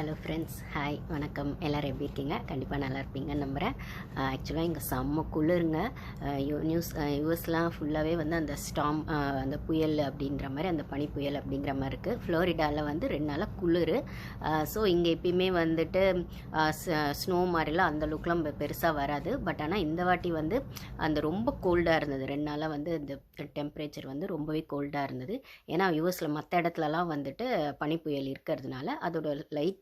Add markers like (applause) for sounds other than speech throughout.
Hello friends hi வணக்கம். எல்லோரும் எப்படி இருக்கீங்க? கண்டிப்பாக நல்லா இருப்பீங்கன்னு நம்புகிறேன் ஆக்சுவலாக இங்கே செம்ம குளிருங்க. யூ- நியூஸ் யூஎஸ்லாம் ஃபுல்லாகவே வந்து அந்த ஸ்டாம் அந்த புயல் அப்படின்ற மாதிரி அந்த பனி புயல் அப்படிங்கிற மாதிரி இருக்குது ஃப்ளோரிடாவில் வந்து ரெண்டு நாளாக குளிர். ஸோ இங்கே எப்பயுமே வந்துட்டு ஸ்னோ மாதிரிலாம் அந்த லுக்லாம் பெருசாக வராது. பட் ஆனால் இந்த வாட்டி வந்து அந்த ரொம்ப கோல்டாக இருந்தது. ரெண்டு நாளாக வந்து இந்த டெம்பரேச்சர் வந்து ரொம்பவே கோல்டாக இருந்தது. ஏன்னா யூஎஸில் மற்ற இடத்துலலாம் வந்துட்டு பனி புயல் இருக்கிறதுனால அதோட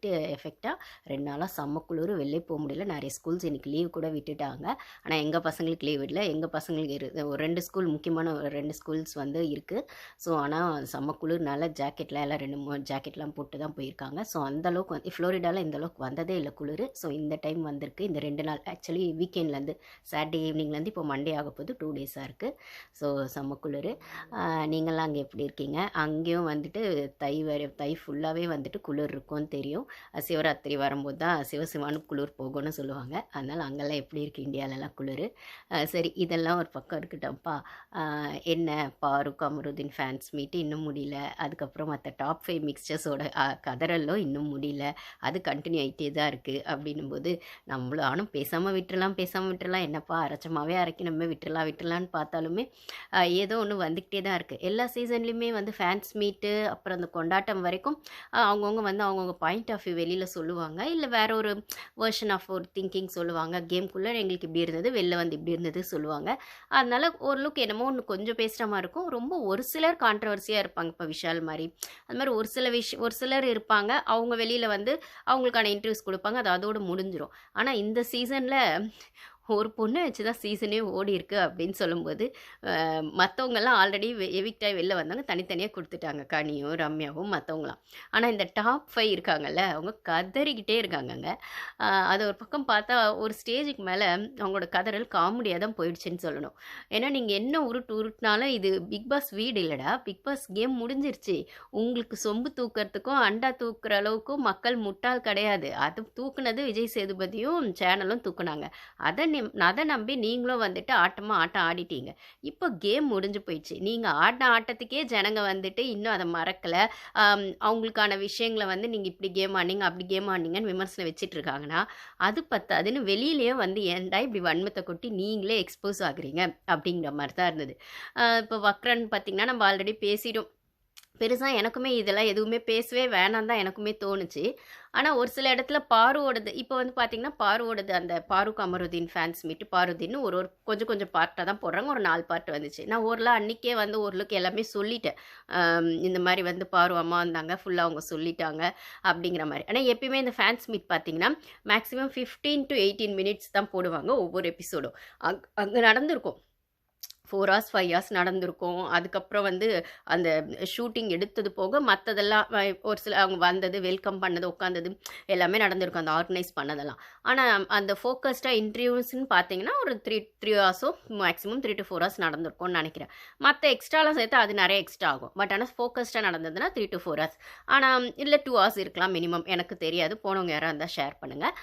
லைட்டு எஃபெக்டாக ரெண்டு நாளாக செம்ம குளிர் வெளியே போக முடியல. நிறைய ஸ்கூல்ஸ் இன்னைக்கு லீவ் கூட விட்டுட்டாங்க. ஆனால் எங்கள் பசங்களுக்கு லீவ் விடல. எங்கள் பசங்களுக்கு இரு ஒரு ரெண்டு ஸ்கூல் முக்கியமான ஒரு ரெண்டு ஸ்கூல்ஸ் வந்து இருக்குது ஸோ ஆனால் செம்ம குளிர்னால ஜாக்கெட்லாம் எல்லாம் ரெண்டு மூணு ஜாக்கெட்லாம் போட்டு தான் போயிருக்காங்க. ஸோ அந்த அளவுக்கு வந்து ஃப்ளோரிடாவில் இந்தளவுக்கு வந்ததே இல்லை குளிர். ஸோ இந்த டைம் வந்திருக்கு. இந்த ரெண்டு நாள் ஆக்சுவலி வீக்கெண்ட்லேருந்து சாட்டர்டே ஈவினிங்லேருந்து இப்போ மண்டே ஆக போகுது. டூ டேஸாக இருக்குது ஸோ செம்ம குளிர். நீங்களாம் அங்கே எப்படி இருக்கீங்க? அங்கேயும் வந்துட்டு தை வர தை ஃபுல்லாகவே வந்துட்டு குளிர் இருக்கும்னு தெரியும். சிவராத்திரி வரும்போது தான் சிவசிவானு குளிர் போகும்னு சொல்லுவாங்க. அதனால் அங்கெல்லாம் எப்படி இருக்குது இந்தியாவிலலாம் குளிர். சரி இதெல்லாம் ஒரு பக்கம் இருக்கட்டும்ப்பா. என்ன பாருக் அமருதீன் ஃபேன்ஸ் மீட்டு இன்னும் முடியல. அதுக்கப்புறம் மற்ற டாப் ஃபைவ் மிக்சர்ஸோட கதறலும் இன்னும் முடியல. அது கண்டினியூ ஆகிட்டே தான் இருக்குது அப்படின்னும் போது நம்மளும் ஆனால் பேசாமல் விட்டுறலாம் பேசாமல் விட்டுறலாம். என்னப்பா அரைச்சமாகவே அரைக்கணுமே விட்டுறலாம் விட்டுறலான்னு பார்த்தாலுமே ஏதோ ஒன்று வந்துக்கிட்டே தான் இருக்குது எல்லா சீசன்லேயுமே வந்து ஃபேன்ஸ் மீட்டு அப்புறம் அந்த கொண்டாட்டம் வரைக்கும் அவங்கவுங்க வந்து அவங்கவுங்க பாயிண்ட் ஆஃப் வியூ வெளியில் சொல்லுவாங்க. இல்லை வேற ஒரு வேர்ஷன் ஆஃப் ஒரு திங்கிங் சொல்லுவாங்க. கேம்குள்ளே எங்களுக்கு இப்படி இருந்தது வெளில வந்து இப்படி இருந்தது சொல்லுவாங்க. அதனால் ஓரளவுக்கு என்னமோ ஒன்று கொஞ்சம் பேசுகிற மாதிரி இருக்கும். ரொம்ப ஒரு சிலர் கான்ட்ரவர்சியாக இருப்பாங்க இப்போ விஷால் மாதிரி. அது மாதிரி ஒரு சில விஷயம் ஒரு சிலர் இருப்பாங்க. அவங்க வெளியில் வந்து அவங்களுக்கான இன்டர்வியூஸ் கொடுப்பாங்க. அது அதோடு முடிஞ்சிடும் ஆனால் இந்த சீசனில் ஒரு பொண்ணை வச்சு தான் சீசனே ஓடி இருக்கு அப்படின்னு சொல்லும்போது மற்றவங்கெல்லாம் ஆல்ரெடி எவிக்டாகி வெளில வந்தாங்க தனித்தனியாக கொடுத்துட்டாங்க. கனியும் ரம்யாவும் மற்றவங்களாம் ஆனால் இந்த டாப் ஃபைவ் இருக்காங்கல்ல அவங்க கதறிக்கிட்டே இருக்காங்கங்க. அது ஒரு பக்கம் பார்த்தா ஒரு ஸ்டேஜுக்கு மேலே அவங்களோட கதறல் காமெடியாக தான் போயிடுச்சுன்னு சொல்லணும். ஏன்னா நீங்கள் என்ன உருட்டு உருட்டினாலும் இது பிக் பாஸ் வீடு இல்லைடா. பிக் பாஸ் கேம் முடிஞ்சிருச்சு. உங்களுக்கு சொம்பு தூக்கிறதுக்கும் அண்டா தூக்குற அளவுக்கும் மக்கள் முட்டாள் கிடையாது. அது தூக்குனது விஜய் சேதுபதியும் சேனலும் தூக்குனாங்க. அதை நிம் அதை நம்பி நீங்களும் வந்துட்டு ஆட்டமாக ஆட்டம் ஆடிட்டீங்க. இப்போ கேம் முடிஞ்சு போயிடுச்சு. நீங்கள் ஆடின ஆட்டத்துக்கே ஜனங்க வந்துட்டு இன்னும் அதை மறக்கலை. அவங்களுக்கான விஷயங்களை வந்து நீங்கள் இப்படி கேம் ஆடினீங்க அப்படி கேம் ஆடினீங்கன்னு விமர்சனம் வச்சுட்டு இருக்காங்கன்னா அது பத்தாதுன்னு வெளியிலேயே வந்து ஏன்டா இப்படி வன்மத்தை கொட்டி நீங்களே எக்ஸ்போஸ் ஆகுறீங்க அப்படிங்கிற மாதிரி தான் இருந்தது இப்போ வக்ரன் பார்த்தீங்கன்னா நம்ம ஆல்ரெடி பேசிட்டோம். பெருசாக எனக்குமே இதெல்லாம் எதுவுமே பேசவே வேணாம் தான் எனக்குமே தோணுச்சு. ஆனால் ஒரு சில இடத்துல பாருவோடது இப்போ வந்து பார்த்தீங்கன்னா பாருவோடது அந்த பாருக் அமருதீன் ஃபேன்ஸ் மீட்டு பாருதீன்னு ஒரு ஒரு கொஞ்சம் கொஞ்சம் பார்ட்டாக தான் போடுறாங்க. ஒரு நாலு பார்ட் வந்துச்சு. நான் ஓரளவு அன்றைக்கே வந்து ஓரளவுக்கு எல்லாமே சொல்லிட்டேன். இந்த மாதிரி வந்து பாரு அம்மா வந்தாங்க ஃபுல்லாக அவங்க சொல்லிட்டாங்க அப்படிங்கிற மாதிரி. ஆனால் எப்பயுமே இந்த ஃபேன்ஸ் மீட் பார்த்தீங்கன்னா maximum fifteen to eighteen minutes தான் போடுவாங்க ஒவ்வொரு எபிசோடும் அங் அங்கே நடந்திருக்கும். ஃபோர் ஹார்ஸ் ஃபைவ் ஹார்ஸ் நடந்திருக்கும். அதுக்கப்புறம் வந்து அந்த ஷூட்டிங் எடுத்தது போக மற்றதெல்லாம் ஒரு சில அவங்க வந்தது வெல்கம் பண்ணது உட்காந்தது எல்லாமே நடந்திருக்கும். அந்த ஆர்கனைஸ் பண்ணதெல்லாம். ஆனால் அந்த ஃபோக்கஸ்டாக இன்டர்வியூஸ்னு பார்த்தீங்கன்னா ஒரு three three ஹார்ஸோ maximum three to four hours நடந்திருக்கும்னு நினைக்கிறேன். மற்ற எக்ஸ்ட்ராலாம் சேர்த்து அது நிறைய எக்ஸ்ட்ரா ஆகும். பட் ஆனால் ஃபோக்கஸ்டாக நடந்ததுன்னா த்ரீ டு ஃபோர் ஹார்ஸ் ஆனால் இல்லை டூ ஹார்ஸ் இருக்கலாம் மினிமம் எனக்கு தெரியாது. போனவங்க யாராக இருந்தால் ஷேர் பண்ணுங்கள்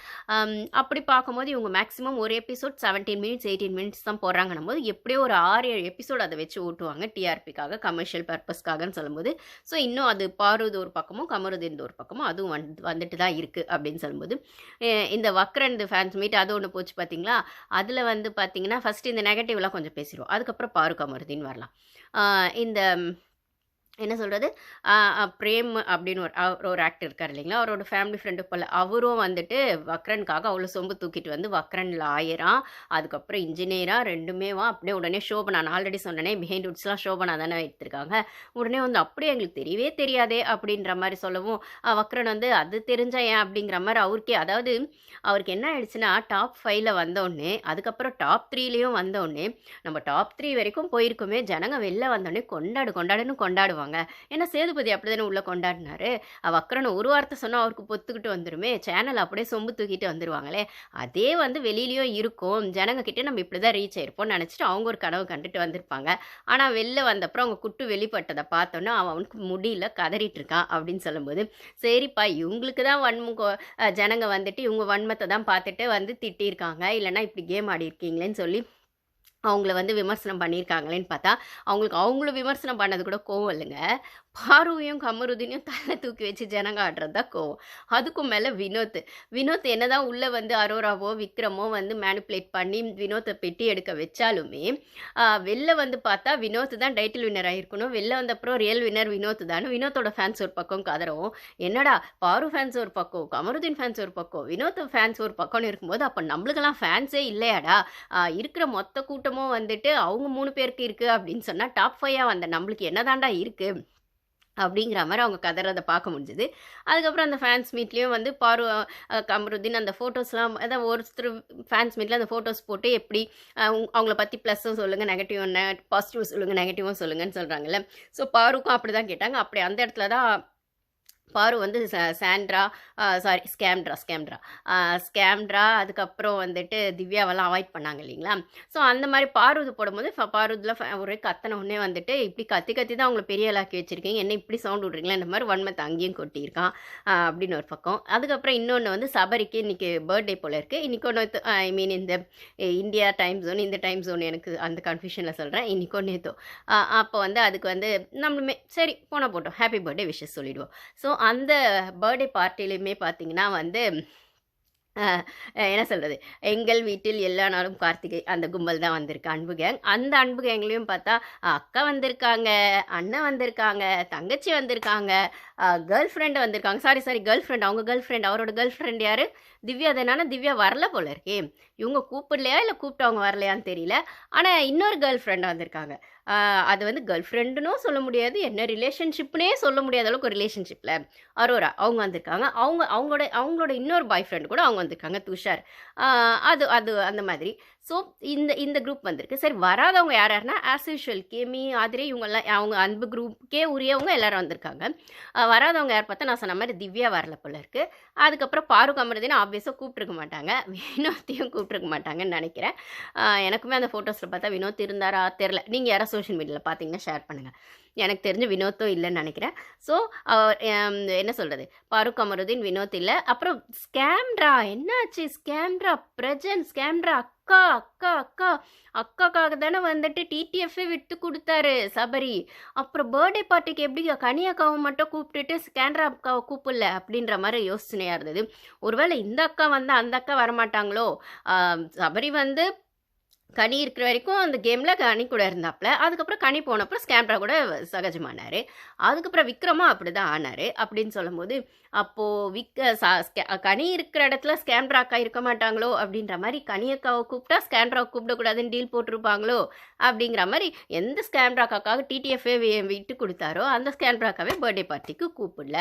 அப்படி பார்க்கும்போது இவங்க மேக்ஸிமம் ஒரு episode seventeen minutes eighteen minutes தான் போடுறாங்கன்னும் போது எப்படியோ ஒரு ஆறு ஆறு ஏழு எபிசோடு அதை வச்சு ஓட்டுவாங்க. டிஆர்பிக்காக கமர்ஷியல் பர்பஸ்க்காகன்னு சொல்லும்போது. ஸோ இன்னும் அது பாருது ஒரு பக்கமும் கமருதீன் ஒரு பக்கமும் அதுவும் வந்து வந்துட்டு தான் இருக்குது அப்படின்னு சொல்லும்போது. இந்த வக்ரன் ஃபேன்ஸ் மீட் அது ஒன்று போச்சு பார்த்தீங்களா அதில் வந்து பார்த்தீங்கன்னா ஃபஸ்ட்டு இந்த நெகட்டிவ்லாம் கொஞ்சம் பேசிடுவோம். அதுக்கப்புறம் பாரு கமருதின்னு வரலாம். இந்த என்ன சொல்கிறது பிரேம் அப்படின்னு ஒரு அவர் ஒரு ஆக்டர் இருக்கார் இல்லைங்களா? அவரோட ஃபேமிலி ஃப்ரெண்டு போல். அவரும் வந்துட்டு வக்ரனுக்காக அவ்வளோ சொம்பு தூக்கிட்டு வந்து வக்ரன் லாயரா அதுக்கப்புறம் இன்ஜினியராக ரெண்டுமே வா அப்படியே உடனே ஷோபனா நான் ஆல்ரெடி சொன்னனே பிஹைண்ட் உட்ஸ்லாம் ஷோபனா தானே எடுத்திருக்காங்க. உடனே வந்து அப்படியே எங்களுக்கு தெரியவே தெரியாதே அப்படின்ற மாதிரி சொல்லவும் வக்ரன் வந்து அது தெரிஞ்சா ஏன்? அப்படிங்கிற மாதிரி அவருக்கே அதாவது அவருக்கு என்ன ஆயிடுச்சுன்னா டாப் ஃபைவ்ல வந்தோடனே அதுக்கப்புறம் டாப் த்ரீலேயும் வந்தோடனே நம்ம டாப் த்ரீ வரைக்கும் போயிருக்குமே ஜனங்க வெளில வந்தோடனே கொண்டாடு கொண்டாடுன்னு கொண்டாடுவாங்க. ஏன்னா சேதுபதி அப்படிதானே உள்ளே கொண்டாடினாரு. வக்கரனை ஒரு வார்த்தை சொன்னால் அவருக்கு பொத்துக்கிட்டு வந்துருமே. சேனல் அப்படியே சொம்பு தூக்கிட்டு வந்துருவாங்களே. அதே வந்து வெளியிலையும் இருக்கும். ஜனங்கக்கிட்டே நம்ம இப்படி தான் ரீச் ஆயிருப்போம்னு நினச்சிட்டு அவங்க ஒரு கனவு கண்டுட்டு வந்திருப்பாங்க. ஆனால் வெளில வந்தப்புறம் அவங்க குட்டு வெளிப்பட்டதை பார்த்தோன்னா அவன் அவனுக்கு முடியல கதறிட்டு இருக்கான் அப்படின்னு சொல்லும்போது சரிப்பா இவங்களுக்கு தான் வன்மு ஜனங்க வந்துட்டு இவங்க வன்மத்தை தான் பார்த்துட்டு வந்து திட்டியிருக்காங்க. இல்லைன்னா இப்படி கேம் ஆடி இருக்கீங்களேன்னு சொல்லி அவங்கள வந்து விமர்சனம் பண்ணியிருக்காங்களேன்னு பார்த்தா அவங்களுக்கு அவங்களும் விமர்சனம் பண்ணது கூட கோவம் இல்லைங்க. பாருவையும் கமருதினையும் தலை தூக்கி வச்சு ஜனங்க ஆடுறது தான் கோவம். அதுக்கும் மேலே வினோத். வினோத் என்னதான் உள்ளே வந்து அரோராவோ விக்ரமோ வந்து மேனிப்புலேட் பண்ணி வினோத்தை பெட்டி எடுக்க வச்சாலுமே வெளில வந்து பார்த்தா வினோத் தான் டைட்டில் வின்னர் ஆகிருக்கணும் வெளில வந்த அப்புறம் ரியல் வின்னர் வினோத் தான். வினோத்தோட ஃபேன்ஸ் ஒரு பக்கம் கதறவும் என்னடா பாரு ஃபேன்ஸ் ஒரு பக்கம் கமருதீன் ஃபேன்ஸ் ஒரு பக்கம் வினோத் ஃபேன்ஸ் ஒரு பக்கம்னு இருக்கும்போது அப்போ நம்மளுக்கெல்லாம் ஃபேன்ஸே இல்லையாடா? இருக்கிற மொத்த கூட்டம் மொத்தமும் வந்துட்டு அவங்க மூணு பேருக்கு இருக்குது அப்படின்னு சொன்னால் டாப் ஃபைவாக வந்த நம்மளுக்கு என்னதாண்டா இருக்குது அப்படிங்கிற மாதிரி அவங்க கதறதை பார்க்க முடிஞ்சுது. அதுக்கப்புறம் அந்த ஃபேன்ஸ் மீட்லேயும் வந்து பாரு கமருதீன் அந்த ஃபோட்டோஸ்லாம் ஏதாவது ஒருத்தர் ஃபேன்ஸ் மீட்டில் அந்த ஃபோட்டோஸ் போட்டு எப்படி அவங்கள பற்றி ப்ளஸ்ஸும் சொல்லுங்கள் நெகட்டிவ் என்ன பாசிட்டிவ் சொல்லுங்கள் நெகட்டிவும் சொல்லுங்கன்னு சொல்கிறாங்கல்ல ஸோ பாருக்கும் அப்படி தான் கேட்டாங்க. அப்படி அந்த இடத்துல தான் பாரு வந்து ச- சாண்ட்ரா சாரி ஸ்கேம்ட்ரா ஸ்கேம்ட்ரா ஸ்கேம்ட்ரா அதுக்கப்புறம் வந்துட்டு திவ்யாவெல்லாம் அவாய்ட் பண்ணாங்க இல்லைங்களா? ஸோ அந்த மாதிரி பாருது போடும்போது ஃப- பாருதுல ஃப- ஒரே கத்தன உடனே வந்துட்டு இப்படி கத்தி கத்தி தான் அவங்கள பெரிய ஆளாக்கி வச்சுருக்கீங்க என்ன இப்படி சவுண்ட் விட்றீங்களா? இந்த மாதிரி ஒன் மந்த் அங்கேயும் கொட்டியிருக்கான் அப்படின்னு ஒரு பக்கம். அதுக்கப்புறம் இன்னொன்று வந்து சபரிக்கு இன்னைக்கு பர்த்டே போல் இருக்குது இன்னைக்கு ஒன்று ஐ மீன் இந்த இந்தியா டைம் ஜோன் இந்த டைம் ஜோன் எனக்கு அந்த கன்ஃபியூஷனில் சொல்கிறேன் இன்னைக்கு ஒன்று அப்போ வந்து அதுக்கு வந்து நம்மளுமே சரி போனால் போட்டோம். ஹாப்பி பர்த்டே விஷஸ் சொல்லிடுவோம். ஸோ அந்த பர்த்டே பார்ட்டிலையுமே பார்த்தீங்கன்னா வந்து என்ன சொல்கிறது எங்கள் வீட்டில் எல்லா நாளும் கார்த்திகை அந்த கும்பல் தான் வந்திருக்கு அன்பு கேங் அந்த அன்பு கேங்லேயும் பார்த்தா அக்கா வந்திருக்காங்க அண்ணன் வந்திருக்காங்க தங்கச்சி வந்திருக்காங்க கேர்ள் ஃப்ரெண்டு வந்திருக்காங்க. சாரி சாரி கேர்ள் ஃப்ரெண்ட் அவங்க கேர்ள் ஃப்ரெண்ட் அவரோட கேர்ள் ஃப்ரெண்ட் யார்? திவ்யா தானே திவ்யா வரல போல இருக்கே. இவங்க கூப்பிடலையா இல்லை கூப்பிட்டு அவங்க வரலையான்னு தெரியல. ஆனால் இன்னொரு கேர்ள் ஃப்ரெண்ட் வந்திருக்காங்க. அது வந்து கேர்ள் ஃப்ரெண்டுன்னு சொல்ல முடியாது என்ன ரிலேஷன்ஷிப்னே சொல்ல முடியாத அளவுக்கு ரிலேஷன்ஷிப்பில் அரோரா அவங்க வந்திருக்காங்க. அவங்க அவங்களோட அவங்களோட இன்னொரு பாய் ஃப்ரெண்டு கூட அவங்க வந்திருக்காங்க துஷார். அது அது அந்த மாதிரி. ஸோ இந்த இந்த குரூப் வந்திருக்கு. சரி வராதவங்க யார் யாருன்னா ஆஸ் யூஷுவல் கேமி ஆதிரே இவங்கெல்லாம் அவங்க அன்பு குரூப்புக்கே உரியவங்க எல்லோரும் வந்திருக்காங்க. வராதவங்க யார் பார்த்தா நான் சொன்ன மாதிரி திவ்யா வரல போல இருக்குது அதுக்கப்புறம் பாருக் அமர்தின்னு ஆப்வியஸாக கூப்பிட்ருக்க மாட்டாங்க. (laughs) வினோத்தையும் கூப்பிட்ருக்க மாட்டாங்கன்னு நினைக்கிறேன். எனக்குமே அந்த ஃபோட்டோஸில் பார்த்தா வினோத் இருந்தாரா தெரில நீங்கள் யாராவது சோஷியல் மீடியாவில் பார்த்தீங்கன்னா ஷேர் பண்ணுங்கள் எனக்கு தெரிஞ்சு வினோத்தும் இல்லைன்னு நினைக்கிறேன். ஸோ என்ன சொல்கிறது பாருக் அமருதீன் வினோத் இல்லை. அப்புறம் ஸ்கேம்ட்ரா என்னாச்சு? ஸ்கேம்ட்ரா பிரஜன் ஸ்கேம்ட்ரா அக்கா அக்கா அக்கா. அக்காக்காக தானே வந்துட்டு டிடிஎஃப்பே விட்டு கொடுத்தாரு சபரி. அப்புறம் பர்த்டே பார்ட்டிக்கு எப்படி கனியாக்காவை மட்டும் கூப்பிட்டுட்டு ஸ்கேண்ட்ரா அக்காவை கூப்பிடல அப்படின்ற மாதிரி யோசனையாக இருந்தது. ஒருவேளை இந்த அக்கா வந்து அந்த அக்கா வரமாட்டாங்களோ? சபரி வந்து கனி இருக்கிற வரைக்கும் அந்த கேமில் கனி கூட இருந்தாப்புல அதுக்கப்புறம் கனி போனப்போ ஸ்கேம்ரா கூட சகஜமானார். அதுக்கப்புறம் விக்ரமா அப்படி தான் ஆனார் அப்படின்னு சொல்லும்போது அப்போது விக் கனி இருக்கிற இடத்துல ஸ்கேம்ரா அக்கா இருக்க மாட்டாங்களோ அப்படின்ற மாதிரி கனி அக்காவை கூப்பிட்டா ஸ்கேம்ராவை கூப்பிடக்கூடாதுன்னு டீல் போட்டிருப்பாங்களோ அப்படிங்கிற மாதிரி எந்த ஸ்கேம்ரா அக்காவுக்கு டிடிஎஃப்ஏ விட்டு கொடுத்தாரோ அந்த ஸ்கேம்ரா அக்காவே பர்த்டே பார்ட்டிக்கு கூப்பிடல.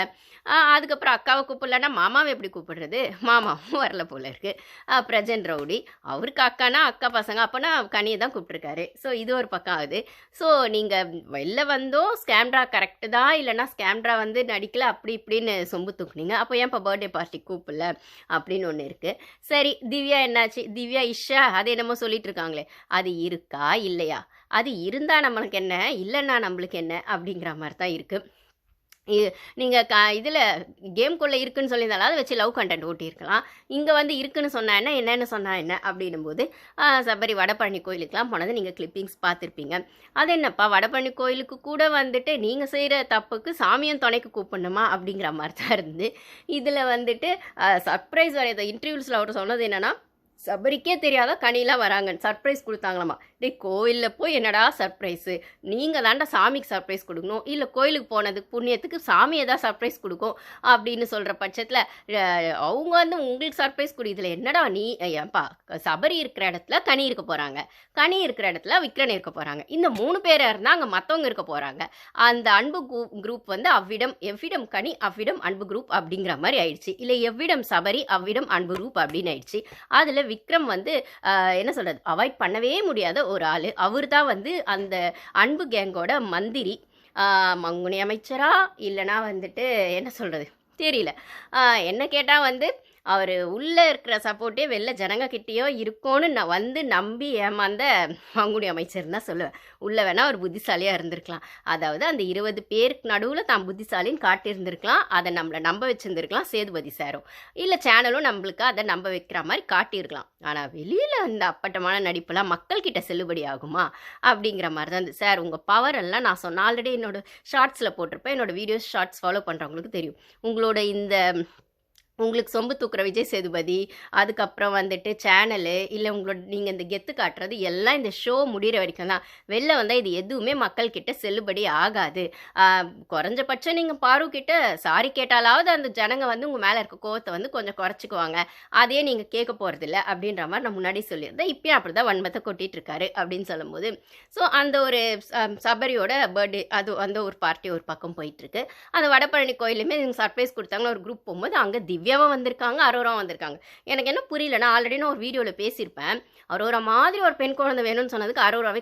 அதுக்கப்புறம் அக்காவை கூப்பிடலன்னா மாமாவை எப்படி கூப்பிடுறது? மாமாவும் வரல போல இருக்குது பிரஜன் ரவுடி. அவருக்கு அக்கானா அக்கா பசங்க அப்போனா கனியை தான் கூப்பிட்ருக்காரு ஸோ இது ஒரு பக்கம் ஆகுது. ஸோ நீங்கள் வெளில வந்தோம் ஸ்கேம்ட்ரா கரெக்டு தான் இல்லைனா ஸ்கேம்ட்ரா வந்து நடிக்கல அப்படி இப்படின்னு சொம்பு தூக்குனீங்க. அப்போ ஏன் இப்போ பர்த்டே பார்ட்டி கூப்பிடல? அப்படின்னு ஒன்று இருக்குது சரி திவ்யா என்னாச்சு? திவ்யா இஷா அது என்னமோ சொல்லிட்டு இருக்காங்களே அது இருக்கா? இல்லையா? அது இருந்தால் நம்மளுக்கு என்ன? இல்லைன்னா நம்மளுக்கு என்ன? அப்படிங்கிற மாதிரி தான் இருக்குது நீங்கள் க இதில் கேம்குள்ளே இருக்குன்னு சொல்லியிருந்தாலும் அதை வச்சு லவ் கண்டென்ட் ஓட்டியிருக்கலாம். இங்கே வந்து இருக்குன்னு சொன்னால் என்ன என்னென்னு சொன்னால் என்ன அப்படின்னும் போது சபரி வடபழனி கோயிலுக்கெலாம் போனது நீங்கள் கிளிப்பிங்ஸ் பார்த்துருப்பீங்க. அது என்னப்பா வடபழனி கோயிலுக்கு கூட வந்துட்டு நீங்கள் செய்கிற தப்புக்கு சாமியும் துணைக்கு கூப்பிடணுமா அப்படிங்கிற மாதிரி தான் இருந்து. இதில் வந்துட்டு சர்ப்ரைஸ் வரைய இன்டர்வியூஸில் அவர் சொன்னது என்னென்னா சபரிக்கே தெரியாத கனிலாம் வராங்க. சர்ப்ரைஸ் கொடுத்தாங்களாமா. டே கோயிலில் போய் என்னடா சர்ப்ரைஸு நீங்கள் தாண்டா சாமிக்கு சர்ப்ரைஸ் கொடுக்கணும். இல்லை கோயிலுக்கு போனதுக்கு புண்ணியத்துக்கு சாமி எதாவது சர்ப்ரைஸ் கொடுக்கும் அப்படின்னு சொல்கிற பட்சத்தில் அவங்க வந்து உங்களுக்கு சர்ப்ரைஸ் கொடுக்குதுல. என்னடா நீ ஏன்பா சபரி இருக்கிற இடத்துல கனி இருக்க போகிறாங்க கனி இருக்கிற இடத்துல விக்ரன் இருக்க போகிறாங்க இந்த மூணு பேராக இருந்தால் அங்கே மற்றவங்க இருக்க போகிறாங்க அந்த அன்பு குரூப் வந்து அவ்விடம் எவ்விடம் கனி அவ்விடம் அன்பு குரூப் அப்படிங்கிற மாதிரி ஆயிடுச்சு. இல்லை எவ்விடம் சபரி அவ்விடம் அன்பு குரூப் அப்படின்னு ஆயிடுச்சு. அதில் விக்ரம் வந்து என்ன சொல்கிறது அவாய்ட் பண்ணவே முடியாத ஒரு ஆள். அவர் தான் வந்து அந்த அன்பு கேங்கோட மந்திரி. மங்குனி அமைச்சரா? இல்லைனா வந்துட்டு என்ன சொல்கிறது தெரியல. என்ன கேட்டால் வந்து அவர் உள்ளே இருக்கிற சப்போர்ட்டே வெளில ஜனங்க கிட்டேயோ நான் வந்து நம்பி ஏமாந்த பங்குனி அமைச்சர் தான் சொல்லுவேன். உள்ளே வேணால் அவர் புத்திசாலியாக இருந்திருக்கலாம். அதாவது அந்த இருபது பேருக்கு நடுவில் தான் புத்திசாலின்னு காட்டியிருந்திருக்கலாம். அதை நம்மளை நம்ப வச்சுருந்துருக்கலாம் சேதுபதி சாரும் இல்லை சேனலும் நம்மளுக்கு அதை நம்ப வைக்கிற மாதிரி காட்டியிருக்கலாம். ஆனால் வெளியில் அந்த அப்பட்டமான நடிப்பெல்லாம் மக்கள்கிட்ட செல்லுபடி ஆகுமா? அப்படிங்கிற மாதிரி தான் இருந்தது. சார் உங்கள் பவர் எல்லாம் நான் சொன்ன ஆல்ரெடி என்னோடய ஷார்ட்ஸில் போட்டிருப்பேன். என்னோட வீடியோஸ் ஷார்ட்ஸ் ஃபாலோ பண்ணுறவங்களுக்கு தெரியும். உங்களோட இந்த உங்களுக்கு சொம்பு தூக்குற விஜய் சேதுபதி அதுக்கப்புறம் வந்துட்டு சேனலு இல்லை உங்களோட நீங்கள் இந்த கெத்து காட்டுறது எல்லாம் இந்த ஷோ முடிகிற வரைக்கும் தான். வெளில வந்தால் இது எதுவுமே மக்கள்கிட்ட செல்லுபடி ஆகாது. குறைஞ்சபட்சம் நீங்கள் பாரு கிட்ட சாரி கேட்டாலாவது அந்த ஜனங்க வந்து உங்கள் மேலே இருக்க கோவத்தை வந்து கொஞ்சம் குறைச்சிக்குவாங்க. அதே நீங்கள் கேட்க போகிறதில்ல அப்படின்ற மாதிரி நான் முன்னாடி சொல்லியிருந்தேன். இப்பயும் அப்படி தான் வன்மத்தை கொட்டிகிட்டு இருக்காரு அப்படின்னு சொல்லும்போது. ஸோ அந்த ஒரு சபரியோட பர்த்டே அது அந்த ஒரு பார்ட்டி ஒரு பக்கம் போயிட்டுருக்கு அந்த வடபழனி கோயிலுமே நீங்கள் சர்ப்ரைஸ் கொடுத்தாங்க ஒரு குரூப் போகும்போது அங்கே திவ்யாவும் வந்திருக்காங்க அரோராவும் வந்திருக்காங்க. எனக்கு என்ன புரியல நான் ஆல்ரெடி நான் ஒரு வீடியோவில் பேசியிருப்பேன். அரோரா மாதிரி ஒரு பெண் குழந்தை வேணும்னு சொன்னதுக்கு அரோராவே